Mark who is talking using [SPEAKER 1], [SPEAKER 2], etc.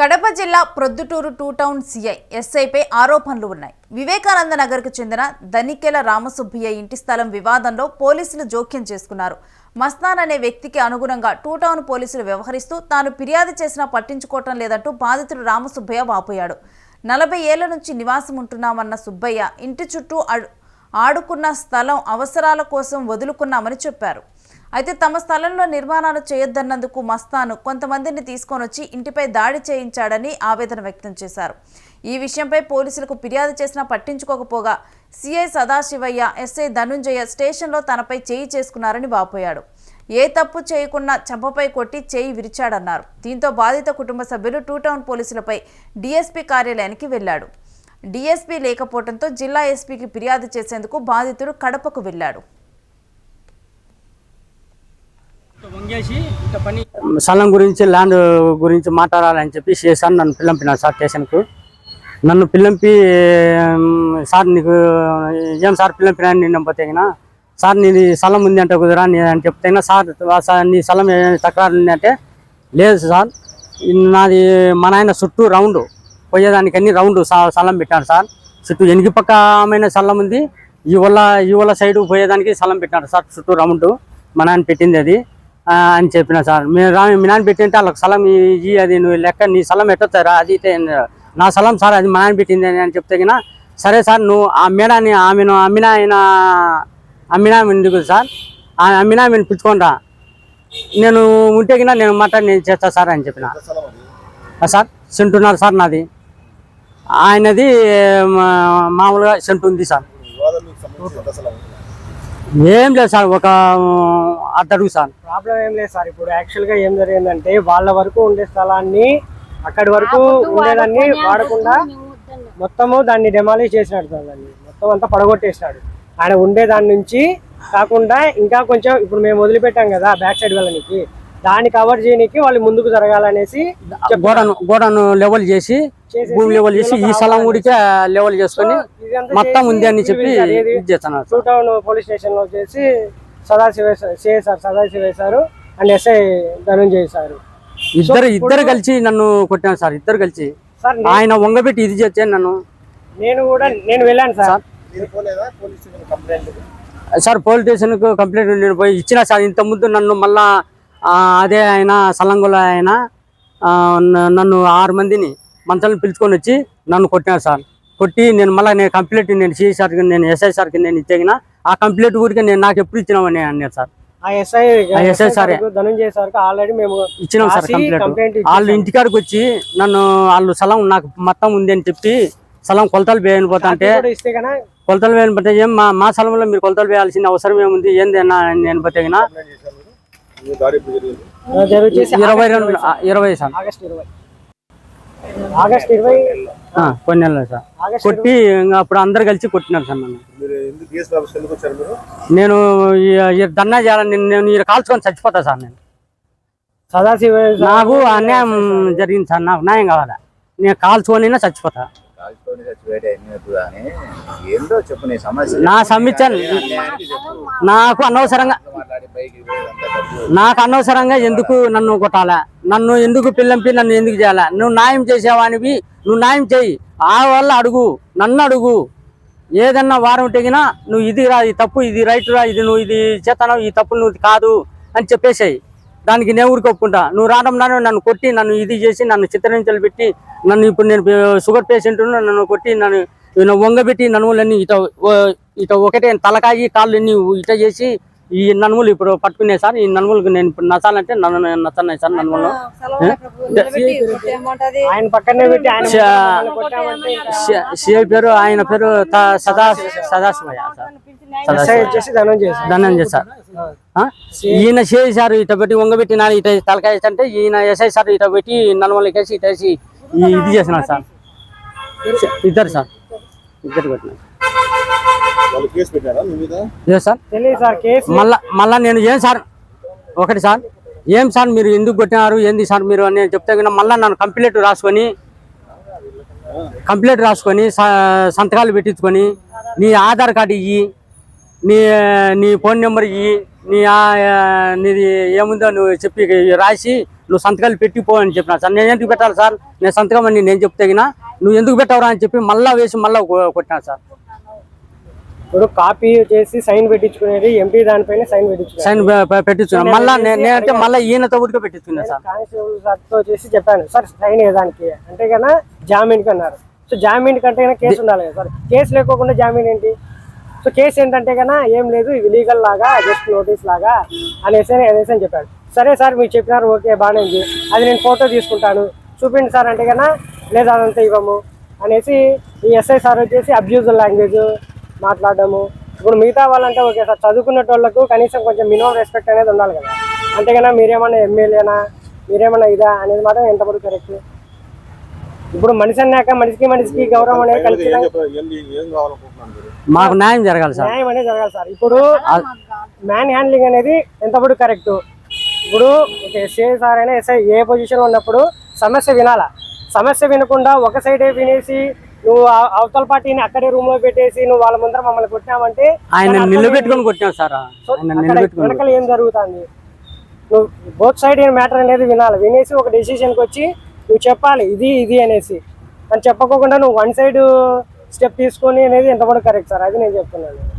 [SPEAKER 1] కడప జిల్లా Proddatur two town CI ఎస్ఐపై ఆరోపణలు ఉన్నాయి. వివేకానంద నగర్కు చెందిన ధనికెల రామసుబ్బయ్య ఇంటి స్థలం వివాదంలో పోలీసులు జోక్యం చేసుకున్నారు. మస్తాన్ అనే వ్యక్తికి అనుగుణంగా టూ టౌన్ పోలీసులు వ్యవహరిస్తూ తాను ఫిర్యాదు చేసినా పట్టించుకోవటం లేదంటూ బాధితుడు రామసుబ్బయ్య వాపోయాడు. నలభై ఏళ్ళ నుంచి నివాసం ఉంటున్నామన్న సుబ్బయ్య ఇంటి చుట్టూ ఆడుకున్న స్థలం అవసరాల కోసం వదులుకున్నామని చెప్పారు. అయితే తమ స్థలంలో నిర్మాణాలు చేయొద్దన్నందుకు మస్తాను కొంతమందిని తీసుకొని వచ్చి ఇంటిపై దాడి చేయించాడని ఆవేదన వ్యక్తం చేశారు. ఈ విషయంపై పోలీసులకు ఫిర్యాదు చేసినా పట్టించుకోకపోగా సిఐ సదాశివయ్య ఎస్ఐ ధనుంజయ స్టేషన్లో తనపై చేయి చేసుకున్నారని వాపోయాడు. ఏ తప్పు చేయకుండా చెంపపై కొట్టి చేయి విరిచాడన్నారు. దీంతో బాధిత కుటుంబ సభ్యులు టూ టౌన్ పోలీసులపై డీఎస్పీ కార్యాలయానికి వెళ్ళాడు డీఎస్పీ లేకపోవడంతో జిల్లా ఎస్పీకి ఫిర్యాదు చేసేందుకు బాధితుడు కడపకు
[SPEAKER 2] వెళ్ళాడు
[SPEAKER 3] స్థలం గురించి ల్యాండ్ గురించి మాట్లాడాలని చెప్పి సార్ నన్ను పిల్లంపినాడు సార్ స్టేషన్కు. నన్ను పిల్లంపి సార్ నీకు ఏం సార్ పిల్లంపినా నిన్న పోతేగిన సార్ నీది స్థలం ఉంది అంటే కుదరా అని చెప్తే సార్ సార్ నీ స్థలం ఏమైనా తక్రారు ఉంది అంటే లేదు సార్ నాది మా నాయన చుట్టూ రౌండ్ పోయేదానికి అన్ని రౌండ్ స్థలం పెట్టాను సార్. చుట్టూ ఎనికి పక్క ఆమె స్థలం ఉంది ఈ వల్ల ఈ వల్ల సైడ్ పోయేదానికి స్థలం పెట్టాడు సార్ చుట్టూ రౌండ్ మా నాయన పెట్టింది అది. అని చెప్పిన సార్. మీరు రా మీ నాన్న పెట్టింటే వాళ్ళకి స్థలం ఇయ్యి అది నువ్వు లెక్క నీ స్థలం ఎట్టొచ్చారా? అది అయితే నా స్థలం సార్ అది మా నాన్న పెట్టింది అని అని చెప్తే సరే సార్ నువ్వు ఆ మేడాన్ని ఆమెను అమ్మిన ఆయన అమ్మినా ఎందుకు సార్? ఆ అమ్మినా ఆమెను పిలుచుకొని రా. నేను ఉంటే గిన నేను మాట నేను చేస్తా సార్ అని చెప్పిన. సార్ సెంటున్నారు సార్ నాది. ఆయనది మామూలుగా సెంటు ఉంది సార్. ఏం లేదు సార్ ఒక అడుగు సార్.
[SPEAKER 2] ప్రాబ్లం ఏం లేదు సార్ ఇప్పుడు యాక్చువల్గా ఏం జరిగిందంటే వాళ్ళ వరకు ఉండే స్థలాన్ని అక్కడి వరకు ఉండేదాన్ని వాడకుండా మొత్తము దాన్ని డెమాలిష్ చేసినాడు సార్ దాన్ని. మొత్తం అంతా పడగొట్టేసినాడు. ఆయన ఉండే దాని నుంచి కాకుండా ఇంకా కొంచెం ఇప్పుడు మేము వదిలిపెట్టాం కదా బ్యాక్ సైడ్ వెళ్ళనికి దాన్ని కవర్ చేయడానికి వాళ్ళు ముందుకు జరగాలనేసి
[SPEAKER 3] గోడను గోడను లెవెల్ చేసి భూమి లెవెల్ చేసి ఈ స్థలం ఊడికే లెవెల్ చేసుకొని మొత్తం
[SPEAKER 2] చేసి
[SPEAKER 3] ఉంది అని చెప్పి
[SPEAKER 2] టూ. టౌన్ పోలీస్ స్టేషన్లో వచ్చేసి Sadasiva CI sir Sadasiva sir and SI Dhanunjay sir.
[SPEAKER 3] ఇద్దరు ఇద్దరు కలిసి నన్ను కొట్టాను సార్ ఇద్దరు కలిసి. ఆయన వంగబెట్టి ఇది చేస్తే నన్ను.
[SPEAKER 2] నేను కూడా నేను వెళ్ళాను సార్.
[SPEAKER 3] సార్. పోలీస్ స్టేషన్కు కంప్లైంట్ నేను పోయి ఇచ్చిన సార్ ఇంత ముందు నన్ను మళ్ళా అదే ఆయన సలంగుల ఆయన నన్ను ఆరు మందిని మంచాలను పిలుచుకొని వచ్చి నన్ను కొట్టినారు సార్. కొట్టి నేను మళ్ళీ నేను కంప్లైంట్ నేను సిఐ సార్కి నేను ఎస్ఐ సార్కి నేను ఇచ్చేగిన ఆ కంప్లైంట్ ఊరికి నేను నాకు ఎప్పుడు ఇచ్చినామని అన్నారు సార్. ఇచ్చినాం సార్ కంప్లైంట్. వాళ్ళు. ఇంటికాడికి వచ్చి నన్ను వాళ్ళు స్థలం నాకు మొత్తం ఉంది అని చెప్పి స్థలం కొలతలు వేయని అంటే కొలతలు వేయని పోతే ఏం మా మా స్థలంలో మీరు కొలతలు వేయాల్సిన అవసరం ఏముంది? ఏంది అని నేను పోతే ఇరవై రెండు ఆ, ఇరవై సార్.
[SPEAKER 2] ఆగస్ట్ ఇరవై. ఆగస్ట్ ఇరవై
[SPEAKER 3] ఆ, కొన్ని నెలలు సార్ కొట్టి అప్పుడు అందరు కలిసి కొట్టినారు సార్ నన్ను.
[SPEAKER 4] మీరు ఎందుకు డిఎస్పీ ఆఫీస్ ఎందుకు వచ్చారు మీరు?
[SPEAKER 3] నేను ధర్నా చేయాలని నేను- కాల్చుకొని చచ్చిపోతా సార్ నేను.
[SPEAKER 2] సదాశివ
[SPEAKER 3] నాకు అన్యాయం జరిగింది సార్ నాకు న్యాయం కావాలా? నేను కాల్చుకొని చచ్చిపోతా
[SPEAKER 4] నా సమస్య
[SPEAKER 3] నాకు అనవసరంగా నాకు అనవసరంగా ఎందుకు నన్ను కొట్టాలా? నన్ను ఎందుకు పిల్లంపి నన్ను ఎందుకు చేయాలా? నువ్వు న్యాయం చేసేవానివి నువ్వు న్యాయం చేయి. ఆ వల్ల అడుగు నన్ను అడుగు. ఏదన్నా వారం తెగినా నువ్వు ఇది రా ఇది తప్పు ఇది రైట్ రా ఇది నువ్వు ఇది చేతనావు ఈ తప్పు నువ్వు కాదు అని చెప్పేసాయి. దానికి నేను ఊరికొప్పుకుంటా నువ్వు రావడం నాను నన్ను కొట్టి నన్ను ఇది చేసి నన్ను చిత్రహింసలు పెట్టి నన్ను ఇప్పుడు నేను షుగర్ పేషెంట్ నన్ను కొట్టి నన్ను వంగబెట్టి నన్నులన్నీ ఇట ఇట ఒకటే తలకాయి కాళ్ళు ఇట చేసి ఈ నన్నుములు ఇప్పుడు పట్టుకునే సార్ ఈ నన్నుములకు నేను ఇప్పుడు నచ్చాలంటే నన్ను నేను నచ్చన్నాయి సార్ నన్నుములు.
[SPEAKER 2] ఆయన పక్కనే పెట్టి
[SPEAKER 3] సిఐ పేరు ఆయన పేరు త- సదా సదాశివయ్య సార్.
[SPEAKER 2] ధనుంజయ్
[SPEAKER 3] ఆ? ఈయన సిఐ సార్ ఇట పెట్టి వంగబెట్టి నాలుగు ఇట తలకాయ అంటే ఈయన ఎస్ఐ సార్ ఇట పెట్టి నన్నుమలకి వేసి ఇట వేసి ఈ- ఇది చేసినారు సార్. ఇద్దరు. సార్. ఇద్దరు పెట్టినారు మళ్ళా మళ్ళా నేను ఏం సార్? ఒకటి సార్ ఏం సార్ మీరు ఎందుకు కొట్టినారు ఏంది సార్ మీరు అని చెప్తే కన్నా మళ్ళీ నన్ను కంప్లైంట్ రాసుకొని కంప్లైంట్ రాసుకొని స- సంతకాలు పెట్టించుకొని నీ ఆధార్ కార్డు ఇయ్యి నీ నీ ఫోన్ నెంబర్ ఇయ్యి నీ ఆ- నీది ఏముందో నువ్వు చెప్పి రాసి నువ్వు సంతకాలు పెట్టి పో అని చెప్పిన సార్. నేను ఎందుకు పెట్టాలి సార్? నేను సంతకం అని నేను చెప్తే నువ్వు ఎందుకు పెట్టవరా అని చెప్పి మళ్ళా వేసి మళ్ళా కొట్టినా సార్.
[SPEAKER 2] ఇప్పుడు కాపీ చేసి సైన్ పెట్టించుకునేది ఎంపీ దానిపైన సైన్ పెట్టించుకునేది
[SPEAKER 3] సైన్ పెట్టించుకున్నా మళ్ళా నేనంటే మళ్ళీ ఈయనతో పెట్టించుకున్నా సార్.
[SPEAKER 2] కానిస్టేబుల్ సార్తో చేసి చెప్పాను. సార్ సైన్ ఏదానికి? అంటే కన్నా జామీన్కి అన్నారు సో జామీన్ కంటే కేసు ఉండాలి కదా సార్. కేసు లేకోకుండా జామీన్ ఏంటి? సో కేసు ఏంటంటే కన్నా ఏం లేదు ఇది లీగల్ లాగా జస్ట్ నోటీస్ లాగా అనేసి అనేసి అని చెప్పాడు. సరే సార్ మీరు చెప్పినారు ఓకే బాగానే ఉంది. అది నేను ఫోటో తీసుకుంటాను. చూపిండి సార్ అంటే కన్నా లేదు అదంతా ఇవ్వము అనేసి ఈ ఎస్ఐ సార్ వచ్చేసి అబ్యూజల్ లాంగ్వేజ్ మాట్లాడడము. ఇప్పుడు మిగతా వాళ్ళంటే ఓకే సార్ చదువుకున్న వాళ్ళకు కనీసం కొంచెం మినిమం రెస్పెక్ట్ అనేది ఉండాలి కదా. అంటే కన్నా మీరేమన్నా ఎమ్మెల్యేనా మీరేమన్నా ఇదా అనేది మాత్రం ఎంతవరకు కరెక్ట్ ఇప్పుడు మనిషి అన్నాక మనిషికి మనిషికి గౌరవం అనేది
[SPEAKER 5] మీరు?
[SPEAKER 3] మాకు న్యాయం జరగాలి సార్.
[SPEAKER 2] న్యాయం అనేది జరగాలి సార్. ఇప్పుడు మ్యాన్ హ్యాండ్లింగ్ అనేది ఎంతప్పుడు కరెక్ట్ ఇప్పుడు సే సార్ అయినా ఎస్ఐ ఏ పొజిషన్ ఉన్నప్పుడు సమస్య వినాలా? సమస్య వినకుండా ఒక సైడే వినేసి నువ్వు అవతల పార్టీని అక్కడే రూమ్లో పెట్టేసి నువ్వు వాళ్ళ ముందర మమ్మల్ని కొట్టినావంటే
[SPEAKER 3] ఆయన నిలబెట్టుకొని
[SPEAKER 2] ఏంటి?
[SPEAKER 3] కొట్టినా సార్
[SPEAKER 2] వెనకాల ఏం జరుగుతుంది? నువ్వు బోత్ సైడ్ మ్యాటర్ అనేది వినాలి. వినేసి ఒక డెసిషన్కి వచ్చి నువ్వు చెప్పాలి ఇది ఇది అనేసి. అని చెప్పకోకుండా నువ్వు వన్ సైడ్ స్టెప్ తీసుకొని అనేది ఎంతవరకు కరెక్ట్ సార్? అది నేను చెప్తున్నాను.